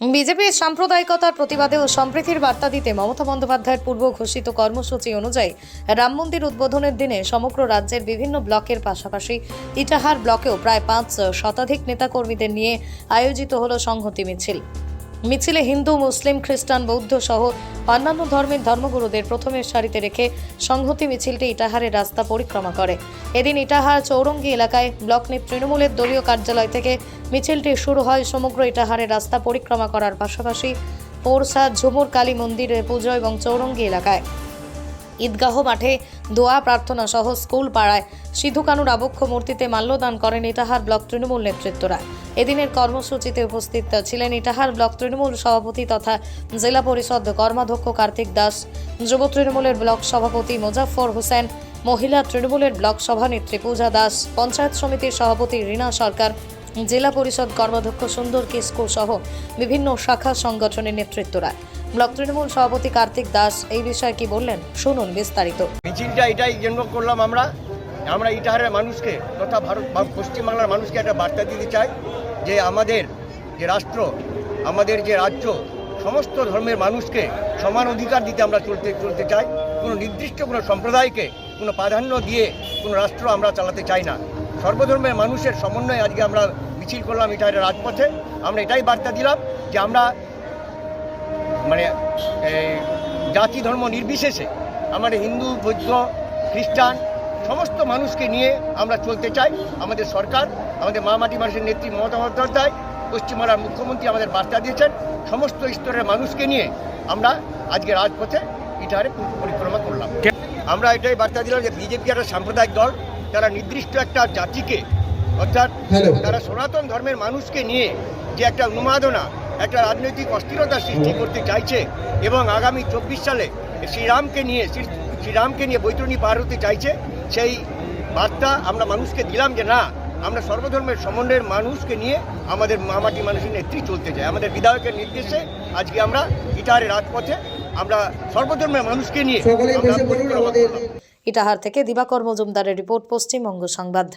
বিজেপির সাম্প্রদায়িকতার প্রতিবাদে ও সম্প্রীতির বার্তা দিতে মমতা বন্দ্যোপাধ্যায়ের পূর্ব ঘোষিত কর্মসূচি অনুযায়ী রাম মন্দির উদ্বোধনের দিনে সমগ্র রাজ্যের বিভিন্ন ব্লকের পাশাপাশি ইটাহার ব্লকেও প্রায় পাঁচ শতাধিক নেতাকর্মীদের নিয়ে আয়োজিত হল সংহতি মিছিল। মিছিলে হিন্দু, মুসলিম, খ্রিস্টান, বৌদ্ধ সহ অন্যান্য ধর্মের ধর্মগুরুদের প্রথমের সারিতে রেখে সংহতি মিছিলটি ইটাহারের রাস্তা পরিক্রমা করে। এদিন ইটাহার চৌরঙ্গি এলাকায় ব্লক তৃণমূলের দলীয় কার্যালয় থেকে মিছিলটি শুরু হয় সমগ্র ইটাহারের রাস্তা পরিক্রমা করার পাশাপাশি পোরসা, ঝুমুর, কালী মন্দিরে পুজো এবং চৌরঙ্গি এলাকায়। ঈদগাহ মাঠে দোয়া প্রার্থনা সহ স্কুল পাড়ায় সিধু কানুর আবক্ষ মূর্তিতে মাল্যদান করেন ইটাহার ব্লক তৃণমূল নেতৃত্বরা। এদিনের কর্মসূচিতে উপস্থিত ছিলেন ইটাহার ব্লক তৃণমূল সভাপতি তথা জেলা পরিষদ কর্মাধ্যক্ষ কার্তিক দাস, যুব তৃণমূলের ব্লক সভাপতি মোজাফর হোসেন, মহিলা তৃণমূলের ব্লক সভানেত্রী পূজা দাস, পঞ্চায়েত সমিতির সভাপতি রীনা সরকার, জেলা পরিষদ কর্মাধ্যক্ষ সুন্দর কিস্কু সহ বিভিন্ন শাখা সংগঠনের নেতৃত্বরা। ব্লক তৃণমূল সভাপতি কার্তিক দাস এই বিষয়ে কি বললেন? শুনুন বিস্তারিত। মিছিলটা এটাই জন্য করলাম আমরা। আমরা ইটাহারের মানুষকে তথা ভারত পশ্চিমবাংলার মানুষকে একটা বার্তা দিতে চাই যে আমাদের যে রাষ্ট্র, আমাদের যে রাজ্য, সমস্ত ধর্মের মানুষকে সমান অধিকার দিতে আমরা চলতে চলতে চাই। কোনো নির্দিষ্ট কোনো সম্প্রদায়কে কোনো প্রাধান্য দিয়ে কোনো রাষ্ট্র আমরা চালাতে চাই না। সর্বধর্মের মানুষের সমন্বয়ে আজকে আমরা মিছিল করলাম ইটাহারের রাজপথে। আমরা এটাই বার্তা দিলাম যে আমরা মানে এই, জাতি ধর্ম নির্বিশেষে আমাদের হিন্দু বৌদ্ধ খ্রিস্টান সমস্ত মানুষকে নিয়ে আমরা চলতে চাই। আমাদের সরকার আমাদের মা মাটি মানুষের নেত্রী মমতা বন্দ্যোপাধ্যায় পশ্চিমবাংলার মুখ্যমন্ত্রী আমাদের বার্তা দিয়েছেন। সমস্ত স্তরের মানুষকে নিয়ে আমরা আজকে রাজপথে ইটাহারে পরিক্রমা করলাম। আমরা এটাই বার্তা দিলাম যে বিজেপি একটা সাম্প্রদায়িক দল তারা নির্দিষ্ট একটা জাতিকে অর্থাৎ তারা সনাতন ধর্মের মানুষকে নিয়ে যে একটা উন্মাদনা একটা রাজনৈতিক অস্থিরতা সৃষ্টি করতে চাইছে এবং আগামী চব্বিশ সালে শ্রীরামকে নিয়ে শ্রীরামকে নিয়ে বৈতরণী পার হতে চাইছে সেই বার্তা আমরা মানুষকে দিলাম যে না আমরা সর্বধর্মের সমন্বয়ের মানুষকে নিয়ে আমাদের মামাটি মানুষের নেত্রী চলতে চাই আমাদের বিধায়কের নির্দেশে আজকে আমরা ইটাহারে রাজপথে আমরা সর্বধর্মের মানুষকে নিয়ে। ইটাহার থেকে দিবাকর মজুমদারের রিপোর্ট পশ্চিমবঙ্গ সংবাদ